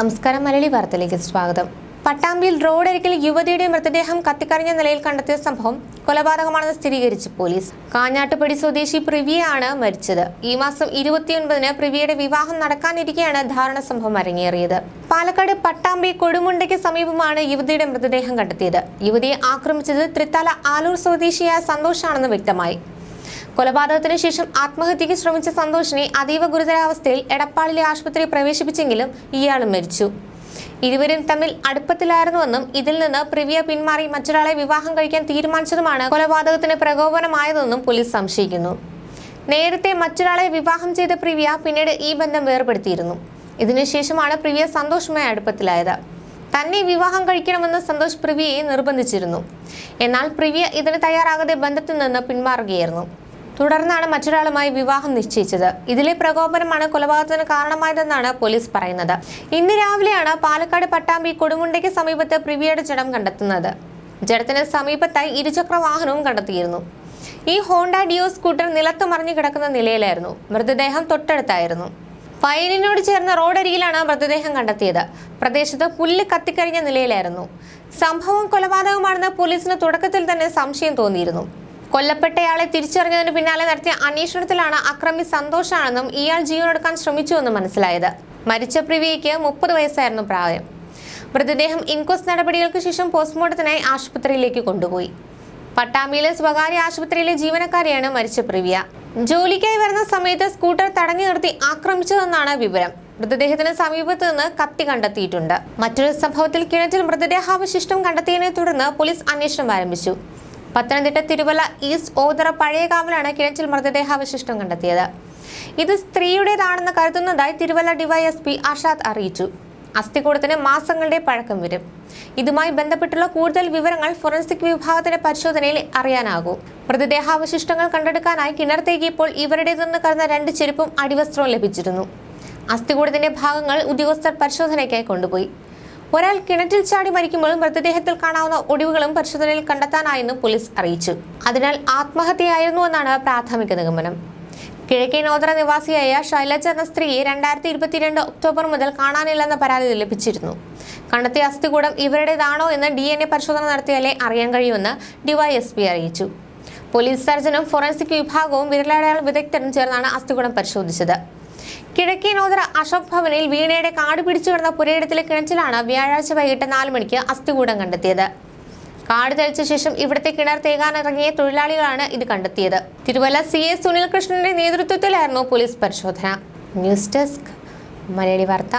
നമസ്കാരം മലയാളി വാർത്തയിലേക്ക് സ്വാഗതം. പട്ടാമ്പിയിൽ റോഡരികിൽ യുവതിയുടെ മൃതദേഹം കത്തിക്കറിഞ്ഞ നിലയിൽ കണ്ടെത്തിയ സംഭവം കൊലപാതകമാണെന്ന് സ്ഥിരീകരിച്ചു പോലീസ്. കാഞ്ഞാട്ടുപടി സ്വദേശി പ്രിവിയാണ് മരിച്ചത്. ഈ മാസം ഇരുപത്തിയൊൻപതിന് പ്രിവിയുടെ വിവാഹം നടക്കാനിരിക്കെയാണ് ധാരണ സംഭവം അരങ്ങേറിയത്. പാലക്കാട് പട്ടാമ്പി കൊടുമുണ്ടയ്ക്ക് സമീപമാണ് യുവതിയുടെ മൃതദേഹം കണ്ടെത്തിയത്. യുവതിയെ ആക്രമിച്ചത് തൃത്താല ആലൂർ സ്വദേശിയായ സന്തോഷാണെന്ന് വ്യക്തമായി. കൊലപാതകത്തിന് ശേഷം ആത്മഹത്യയ്ക്ക് ശ്രമിച്ച സന്തോഷിനെ അതീവ ഗുരുതരാവസ്ഥയിൽ എടപ്പാളിലെ ആശുപത്രിയിൽ പ്രവേശിപ്പിച്ചെങ്കിലും ഇയാളും മരിച്ചു. ഇരുവരും തമ്മിൽ അടുപ്പത്തിലായിരുന്നുവെന്നും ഇതിൽ നിന്ന് പ്രിവിയ പിന്മാറി മറ്റൊരാളെ വിവാഹം കഴിക്കാൻ തീരുമാനിച്ചതുമാണ് കൊലപാതകത്തിന് പ്രകോപനമായതെന്നും പോലീസ് സംശയിക്കുന്നു. നേരത്തെ മറ്റൊരാളെ വിവാഹം ചെയ്ത പ്രിവിയ പിന്നീട് ഈ ബന്ധം വേർപെടുത്തിയിരുന്നു. ഇതിനുശേഷമാണ് പ്രിവിയ സന്തോഷമായി അടുപ്പത്തിലായത്. തന്നെ വിവാഹം കഴിക്കണമെന്ന് സന്തോഷ് പ്രിവിയെ നിർബന്ധിച്ചിരുന്നു. എന്നാൽ പ്രിവിയ ഇതിന് തയ്യാറാകാതെ ബന്ധത്തിൽ നിന്ന് പിന്മാറുകയായിരുന്നു. തുടർന്നാണ് മറ്റൊരാളുമായി വിവാഹം നിശ്ചയിച്ചത്. ഇതിലെ പ്രകോപനമാണ് കൊലപാതകത്തിന് കാരണമായതെന്നാണ് പോലീസ് പറയുന്നത്. ഇന്ന് രാവിലെയാണ് പാലക്കാട് പട്ടാമ്പി കൊടുമുണ്ടയ്ക്ക് സമീപത്ത് പ്രിവിയുടെ ജഡം കണ്ടെത്തുന്നത്. ജഡത്തിന് സമീപത്തായി ഇരുചക്ര വാഹനവും കണ്ടെത്തിയിരുന്നു. ഈ ഹോണ്ട ഡിയോ സ്കൂട്ടർ നിലത്ത് മറിഞ്ഞു കിടക്കുന്ന നിലയിലായിരുന്നു. മൃതദേഹം തൊട്ടടുത്തായിരുന്നു. വയലിനോട് ചേർന്ന റോഡരികിലാണ് മൃതദേഹം കണ്ടെത്തിയത്. പ്രദേശത്ത് പുല്ല് കത്തിക്കരിഞ്ഞ നിലയിലായിരുന്നു. സംഭവം കൊലപാതകമാണെന്ന് പോലീസിന് തുടക്കത്തിൽ തന്നെ സംശയം തോന്നിയിരുന്നു. കൊല്ലപ്പെട്ടയാളെ തിരിച്ചറിഞ്ഞതിന് പിന്നാലെ നടത്തിയ അന്വേഷണത്തിലാണ് അക്രമി സന്തോഷാണെന്നും ഇയാൾ ജീവനെടുക്കാൻ ശ്രമിച്ചുവെന്നും മനസ്സിലായത്. മരിച്ച പ്രിവിയയ്ക്ക് മുപ്പത് വയസ്സായിരുന്നു പ്രായം. മൃതദേഹം ഇൻക്വസ്റ്റ് നടപടികൾക്ക് ശേഷം പോസ്റ്റ്മോർട്ടത്തിനായി ആശുപത്രിയിലേക്ക് കൊണ്ടുപോയി. പട്ടാമ്പിയിലെ സ്വകാര്യ ആശുപത്രിയിലെ ജീവനക്കാരിയാണ് മരിച്ച പ്രിവിയ ജോലിക്കായി വരുന്ന സമയത്ത് സ്കൂട്ടർ തടഞ്ഞു നിർത്തി ആക്രമിച്ചതെന്നാണ് വിവരം. മൃതദേഹത്തിന് സമീപത്ത് നിന്ന് കത്തി കണ്ടെത്തിയിട്ടുണ്ട്. മറ്റൊരു സംഭവത്തിൽ കിണറ്റിൽ മൃതദേഹാവശിഷ്ടം കണ്ടെത്തിയതിനെ തുടർന്ന് പോലീസ് അന്വേഷണം ആരംഭിച്ചു. പത്തനംതിട്ട തിരുവല്ല ഈസ്റ്റ് ഓതറ പഴയകാവിലാണ് കിണറ്റിൽ മൃതദേഹാവശിഷ്ടം കണ്ടെത്തിയത്. ഇത് സ്ത്രീയുടേതാണെന്ന് കരുതുന്നതായി തിരുവല്ല ഡിവൈഎസ്പി അഷാദ് അറിയിച്ചു. അസ്ഥികൂടത്തിന് മാസങ്ങളുടെ പഴക്കം വരും. ഇതുമായി ബന്ധപ്പെട്ടുള്ള കൂടുതൽ വിവരങ്ങൾ ഫോറൻസിക് വിഭാഗത്തിന്റെ പരിശോധനയിൽ അറിയാനാകൂ. മൃതദേഹാവശിഷ്ടങ്ങൾ കണ്ടെടുക്കാനായി കിണർ തേകിയപ്പോൾ നിന്ന് കരുന്ന രണ്ട് ചെരുപ്പും അടിവസ്ത്രവും ലഭിച്ചിരുന്നു. അസ്ഥികൂടത്തിന്റെ ഭാഗങ്ങൾ ഉദ്യോഗസ്ഥർ പരിശോധനയ്ക്കായി കൊണ്ടുപോയി. ഒരാൾ കിണറ്റിൽ ചാടി മരിക്കുമ്പോൾ മൃതദേഹത്തിൽ കാണാവുന്ന ഒടിവുകളും പരിശോധനയിൽ കണ്ടെത്താനായെന്ന് പോലീസ് അറിയിച്ചു. അതിനാൽ ആത്മഹത്യയായിരുന്നുവെന്നാണ് പ്രാഥമിക നിഗമനം. കിഴക്കേ നോതറ നിവാസിയായ ശൈലജ എന്ന സ്ത്രീയെ രണ്ടായിരത്തി ഇരുപത്തിരണ്ട് ഒക്ടോബർ മുതൽ കാണാനില്ലെന്ന പരാതി ലഭിച്ചിരുന്നു. കണ്ടെത്തിയ അസ്ഥികൂടം ഇവരുടേതാണോ എന്ന് ഡി എൻ എ പരിശോധന നടത്തിയാലേ അറിയാൻ കഴിയുമെന്ന് ഡിവൈഎസ്പി അറിയിച്ചു. പോലീസ് സർജനും ഫോറൻസിക് വിഭാഗവും വിരലടയാള വിദഗ്ധരും ചേർന്നാണ് അസ്ഥികൂടം പരിശോധിച്ചത്. കിഴക്കേ നോതറ അശോക് ഭവനിൽ വീണയുടെ കാട് പിടിച്ചു കിടന്ന പുരയിടത്തിലെ കിണറ്റിലാണ് വ്യാഴാഴ്ച വൈകിട്ട് നാല് മണിക്ക് അസ്ഥികൂടം കണ്ടെത്തിയത്. കാട് തെളിച്ച ശേഷം ഇവിടുത്തെ കിണർ തേകാനിറങ്ങിയ തൊഴിലാളികളാണ് ഇത് കണ്ടെത്തിയത്. തിരുവല്ല സി എ സുനിൽകൃഷ്ണന്റെ നേതൃത്വത്തിലായിരുന്നു പോലീസ് പരിശോധന. ന്യൂസ് ഡെസ്ക് മലയാളി വാർത്ത.